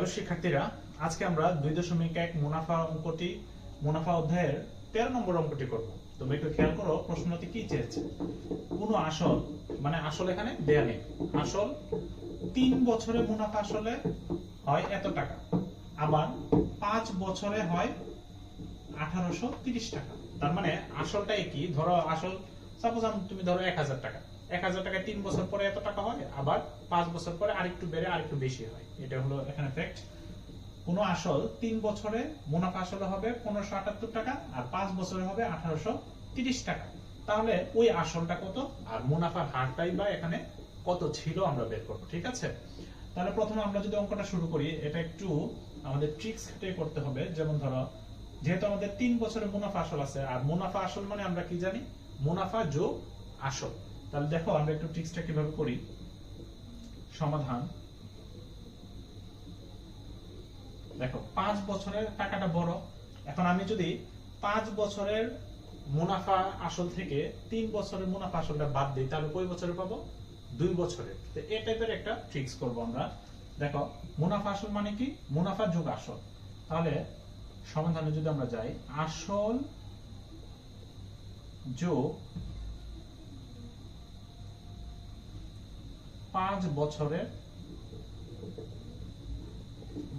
Hello, শিক্ষার্থীরা, আজকে আমরা দুই দশমিক এক মুনাফা অঙ্কটি, মুনাফা অধ্যায়ের তেরো নম্বর অঙ্কটি করব। তোমরা একটু খেয়াল করো, প্রশ্নটি কি চেয়েছে? কোনো আসল মানে আসল এখানে দেয়া নেই। আসল, তিন বছরে মুনাফা আসলে হয় এত টাকা। আবার পাঁচ বছরে হয় আঠারোশো তিরিশ টাকা। তার মানে আসলটা কি ধরো আসল সাপোজ তুমি ধরো এক হাজার টাকা। এক হাজার টাকায় তিন বছর পরে এত টাকা হয়, আবার পাঁচ বছর পরে আরেকটু বেড়ে, আরেকটু বেশি হয়। এটা হলো এখানে ফ্যাক্ট কোন আসল তিন বছরে মুনাফা আসলে হবে পনেরোশো আটাত্তর টাকা আর পাঁচ বছরে হবে আঠারোশো তিরিশ টাকা। তাহলে ওই আসলটা কত আর মুনাফার হারটাই বা এখানে কত ছিল আমরা বের করব, ঠিক আছে? তাহলে প্রথমে আমরা যদি অঙ্কটা শুরু করি, এটা একটু আমাদের ট্রিক্স খাটিয়ে করতে হবে। যেমন ধরো, যেহেতু আমাদের তিন বছরের মুনাফা আসল আছে, আর মুনাফা আসল মানে আমরা কি জানি? মুনাফা যোগ আসল। তাহলে দেখো আমরা একটু ট্রিক্সটা কীভাবে করি? সমাধান। দেখো, পাঁচ বছরের টাকাটা বড়। এখন আমি যদি পাঁচ বছরের মুনাফা আসল থেকে তিন বছরের মুনাফা আসলটা বাদ দিই, তাহলে কয় বছরে পাবো? দুই বছরে তো এই টাইপের একটা ট্রিক্স করব আমরা। দেখো, মুনাফা আসল মানে কি? মুনাফা যোগ আসল। তাহলে সমাধানে যদি আমরা যাই, আসল যোগ পাঁচ বছরের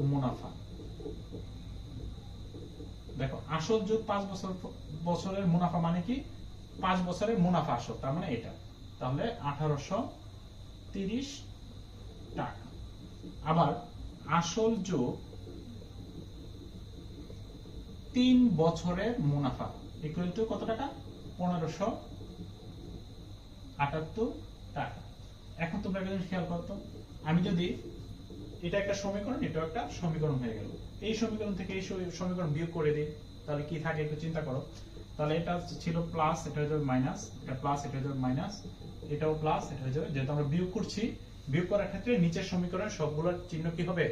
মুনাফা। দেখো, আসল যোগ পাঁচ বছর বছরের মুনাফা মানে কি? পাঁচ বছরের মুনাফা আসল, তার মানে এটা। তাহলে আঠারোশো তিরিশ টাকা। আবার আসল যোগ তিন বছরের মুনাফা। ইকুয়াল টু কত টাকা? পনেরোশো আটাত্তর টাকা। এখন তোমরা একটা জিনিস খেয়াল করতো আমি যদি এটা একটা সমীকরণ এটা একটা সমীকরণ হয়ে গেল। এই সমীকরণ থেকে এই সমীকরণ বিয়োগ করে দিই, তাহলে কি থাকে একটু চিন্তা করো। তাহলে এটা ছিল প্লাস এটা হয়ে যাবে মাইনাস এটা প্লাস এটা হয়ে যাবে মাইনাস এটাও প্লাস এটা হয়ে যাবে। যেহেতু আমরা বিয়োগ করছি, বিয়োগ করার ক্ষেত্রে নিচের সমীকরণের সবগুলোর চিহ্ন কি হবে?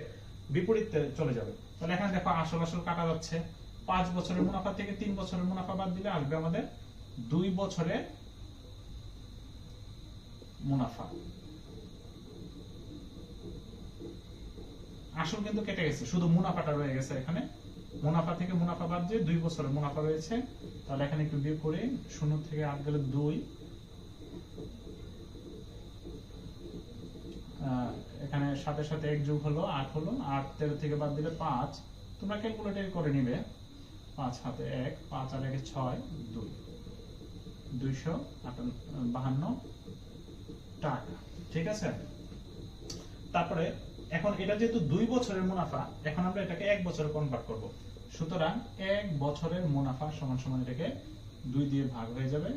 বিপরীত চলে যাবে। তাহলে এখানে দেখো আসল আসল কাটা যাচ্ছে। পাঁচ বছরের মুনাফা থেকে তিন বছরের মুনাফা বাদ দিলে আসবে আমাদের দুই বছরের মুনাফা। আসল কিন্তু কেটে গেছে। শুধু মুনাফাটা রয়ে গেছে এখানে। মুনাফা থেকে মুনাফা বাদ দিয়ে দুই বছরের মুনাফা রয়েছে। তাহলে এখানে একটু বিয়োগ করি, শূন্য থেকে আট গেলে দুই। এখানে সাথে সাথে এক হলো, আট হলো। আট তেরো থেকে বাদ দিলে পাঁচ। তোমরা ক্যালকুলেটর করে নিবে। পাঁচ হাতে এক, পাঁচ আর একে ছয়, দুই। দুইশো বাহান্ন টাকা। ঠিক আছে? তারপরে এখন এটা যেহেতু দুই বছরের মুনাফা, এখন আমরা এটাকে এক বছরে কনভার্ট করব। সুতরাং এক বছরের মুনাফা সমান সমান এটাকে দুই দিয়ে ভাগ হয়ে যাবে।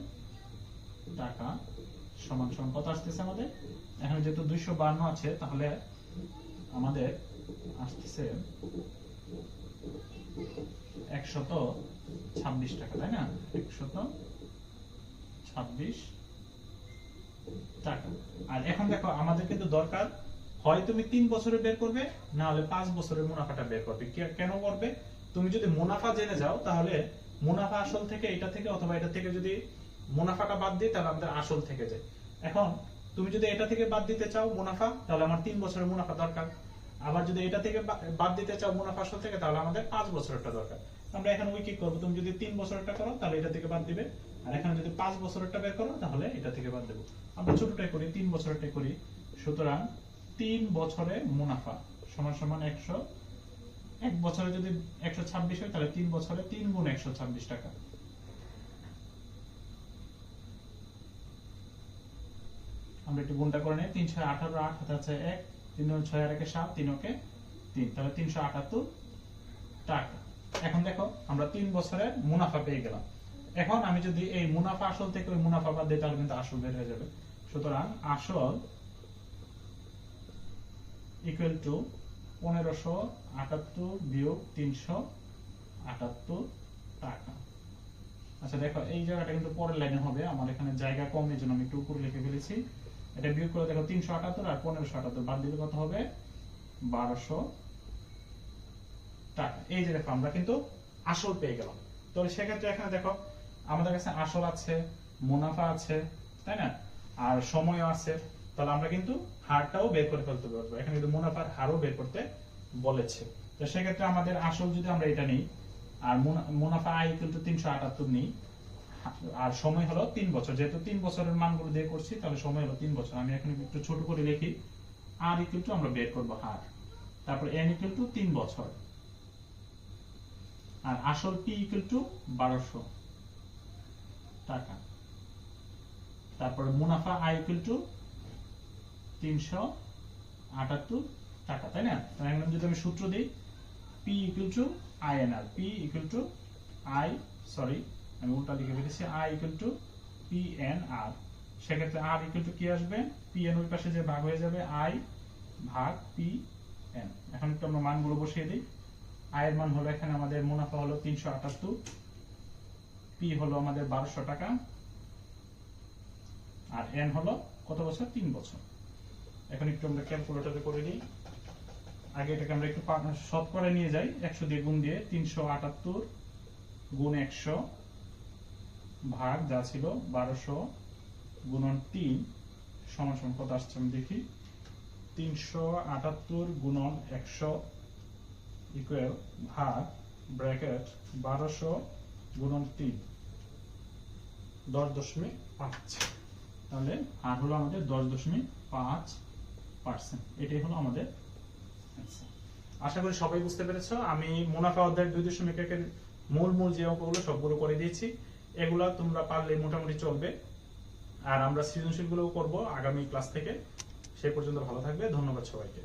টাকা সমান সমান কত আসতেছে আমাদের? এখানে যেহেতু দুইশো বান্ন আছে, তাহলে আমাদের আসতেছে একশত ছাব্বিশ টাকা, তাই না? একশত ছাব্বিশ টাকা। আর এখন দেখো, আমাদের কিন্তু দরকার হয় তুমি তিন বছরে বের করবে, না হলে পাঁচ বছরের মুনাফাটা বের করবে। কেন করবে? তুমি যদি মুনাফা জেনে যাও, তাহলে মুনাফা আসল থেকে এটা থেকে অথবা এটা থেকে যদি মুনাফাটা বাদ দিই, তাহলে আমাদের আসল থেকে যায়। এখন তুমি যদি এটা থেকে বাদ দিতে চাও মুনাফা, তাহলে আমার তিন বছরের মুনাফা দরকার। আবার যদি এটা থেকে বাদ দিতে চাও মুনাফা আসল থেকে, তাহলে আমাদের পাঁচ বছরেরটা দরকার। আমরা এখন ওই কি করব, তুমি যদি তিন বছরেরটা করো, তাহলে এটা থেকে বাদ দিবে। আর এখানে যদি পাঁচ বছরেরটা বের করো, তাহলে এটা থেকে বাদ দেবো। আমরা ছোটটাই করি, তিন বছরেরটাই করি। সুতরাং তিন বছরে মুনাফা। সমান সমান একশো। এক বছরে যদি একশো ছাব্বিশ হয়, তাহলে তিন বছরে তিন গুণ একশো ছাব্বিশ টাকা। আমরা একটু গুণটা করে নিই। তিনশো আঠারো আট হাতে আছে এক, তিন ছয় আর একে সাত, তিন ওকে তিন। তাহলে তিনশো আটাত্তর টাকা। এখন দেখো, আমরা তিন বছরে মুনাফা পেয়ে গেলাম। এখন আমি যদি এই মুনাফা আসল থেকে ওই মুনাফা বাদ দিই তাহলে কিন্তু আসল বের হয়ে যাবে। সুতরাং আসল ইকুয়াল টু পনেরোশো আটাত্তর বিয়োগ তিনশো আটাত্তর টাকা। আচ্ছা দেখো, এই জায়গাটা কিন্তু পরের লাইনে হবে। আমার এখানে জায়গা কম, এই জন্য আমি একটু উপরে লিখে ফেলেছি। এটা বিয়োগ করে দেখো, তিনশো আটাত্তর আর পনেরোশো আটাত্তর, বাদ দিলে কত হবে? বারোশো টাকা। এই যে দেখো, আমরা কিন্তু আসল পেয়ে গেলাম। তো সেক্ষেত্রে এখানে দেখো, আমাদের কাছে আসল আছে, মুনাফা আছে, তাই না? আর সময়ও আছে। তাহলে আমরা কিন্তু হারটাও বের করে ফেলতে পারব। এখানে কিন্তু মুনাফার হারও বের করতে বলেছে। তো সেক্ষেত্রে আমাদের আসল যদি আমরা এটা নিই, আর মুনাফা আয় কিন্তু তিনশো আটাত্তর নিই, আর সময় হলো তিন বছর। যেহেতু তিন বছরের মানগুলো দিয়ে করছি, তাহলে সময় হলো তিন বছর। আমি এখন একটু ছোট করে লিখি। আর ইকুয়াল টু আমরা বের করব হার। তারপর এন ইকুয়াল টু তিন বছর। আর আসল পি ইকুয়াল টু বারোশো টাকা। তারপর মুনাফা আই ইকুয়াল টু তিনশো আটাত্তর টাকা, তাই না? এখন যদি আমি সূত্র দিই P equal to I N R P equal to I sorry আমি উল্টা লিখে ফেলেছি I equal to P N R সেক্ষেত্রে আর ইকুয়াল টু কি আসবে? পি এন ওই পাশে যে ভাগ হয়ে যাবে আই ভাগ পি এন এখন একটু আমরা মানগুলো বসিয়ে দিই। আয়ের মান হলো এখানে আমাদের মুনাফা হলো তিনশো আটাত্তর পি হলো আমাদের বারোশো টাকা, আর এন হলো কত বছর? তিন বছর। এখন একটু আমরা ক্যালকুলেটরে করে নিই। আগে এটাকে আমরা একটু পা- শতকরা নিয়ে যাই। একশো দিয়ে গুণ দিয়ে তিনশো আটাত্তর গুণ একশো ভাগ যা ছিল বারোশো গুণন তিন সমান সমান কত আসছে আমি দেখি। তিনশো আটাত্তর গুণন একশো ইকুয়াল ভাগ ব্র্যাকেট বারোশো গুণন তিন। দশ দশমিক পাঁচ। তাহলে আর হলো আমাদের দশ দশমিক পাঁচ পার্সেন্ট। এটাই হলো আমাদের। আশা করি সবাই বুঝতে পেরেছ। আমি মুনাফা অধ্যায়ের দুই দশমিক একের মূল মূল যে অঙ্কগুলো সবগুলো করে দিয়েছি, এগুলা তোমরা পারলে মোটামুটি চলবে। আর আমরা সৃজনশীলগুলো করব আগামী ক্লাস থেকে। সেই পর্যন্ত ভালো থাকবে। ধন্যবাদ সবাইকে।